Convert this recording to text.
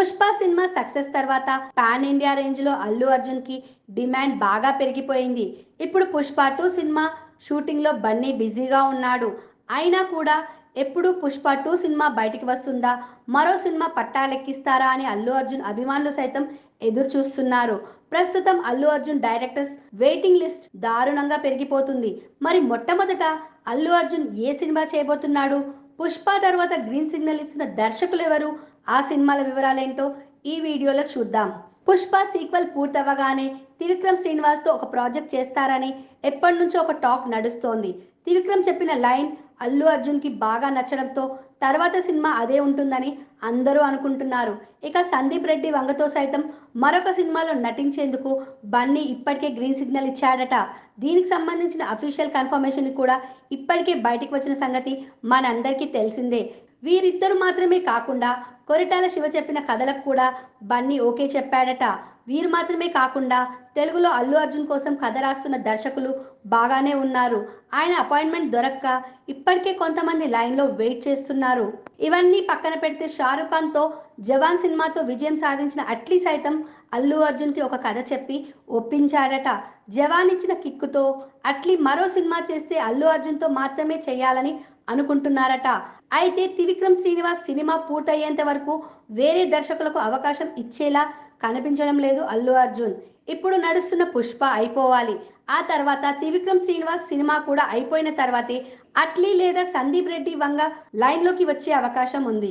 Pushpa cinema success తర్వాత pan India రేంజ్లో అల్లు అర్జున్కి డిమాండ్ బాగా పెరిగిపోయింది. ఇప్పుడు పుష్ప టూ సినిమా షూటింగ్లో బన్నీ బిజీగా ఉన్నాడు. అయినా కూడా ఎప్పుడు పుష్ప టూ సినిమా బయటికి వస్తుందా? మరో సినిమా పట్టాలెక్కిస్తారా అని అల్లు అర్జున్ అభిమానులు సైతం ఎదురు చూస్తున్నారు ప్రస్తుతం Allu Arjun directors waiting list దారుణంగా పెరిగిపోతుంది. మరి మొట్టమొదట అల్లు అర్జున్ ఏ సినిమా చేయబోతున్నాడు? పుష్ప తర్వాత గ్రీన్ సిగ్నల్ ఇస్తున్న దర్శకులు ఎవరు? ఆ సినిమాల వివరాలేంటో ఈ వీడియోలో చూద్దాం. పుష్ప సీక్వెల్ పూర్తవగానే త్రివిక్రమ్ శ్రీనివాస్తో ఒక ప్రాజెక్ట్ చేస్తారని ఎప్పటి నుంచో ఒక టాక్ నడుస్తోంది. త్రివిక్రమ్ చెప్పిన లైన్ అల్లు అర్జున్కి బాగా నచ్చడంతో తర్వాత సినిమా అదే ఉంటుందని అందరూ అనుకుంటున్నారు. ఇక సందీప్ రెడ్డి వంగతో సైతం మరొక సినిమాలో నటించేందుకు బన్నీ ఇప్పటికే గ్రీన్ సిగ్నల్ ఇచ్చాడట. దీనికి సంబంధించిన అఫీషియల్ కన్ఫర్మేషన్ కూడా ఇప్పటికే బయటికి వచ్చిన సంగతి మనందరికీ తెలిసిందే. వీరిద్దరు మాత్రమే కాకుండా కొరిటాల శివ చెప్పిన కథలకు కూడా బన్నీ ఓకే చెప్పాడట. వీరు మాత్రమే కాకుండా తెలుగులో అల్లు అర్జున్ కోసం కథ రాస్తున్న దర్శకులు బాగానే ఉన్నారు. ఆయన అపాయింట్మెంట్ దొరక్క ఇప్పటికే కొంతమంది లైన్లో వెయిట్ చేస్తున్నారు. ఇవన్నీ పక్కన పెడితే షారుఖ్ ఖాన్తో జవాన్ సినిమాతో విజయం సాధించిన అట్లీ సైతం అల్లు అర్జున్కి ఒక కథ చెప్పి ఒప్పించాడట. జవాన్ ఇచ్చిన కిక్కుతో అట్లీ మరో సినిమా చేస్తే అల్లు అర్జున్తో మాత్రమే చేయాలని అనుకుంటున్నారట. అయితే త్రివిక్రమ్ శ్రీనివాస్ సినిమా పూర్తయ్యేంత వరకు వేరే దర్శకులకు అవకాశం ఇచ్చేలా కనిపించడం లేదు అల్లు అర్జున్. ఇప్పుడు నడుస్తున్న పుష్ప అయిపోవాలి. ఆ తర్వాత త్రివిక్రమ్ శ్రీనివాస్ సినిమా కూడా అయిపోయిన తర్వాతే అట్లీ లేదా సందీప్ రెడ్డి వంగ లైన్లోకి వచ్చే అవకాశం ఉంది.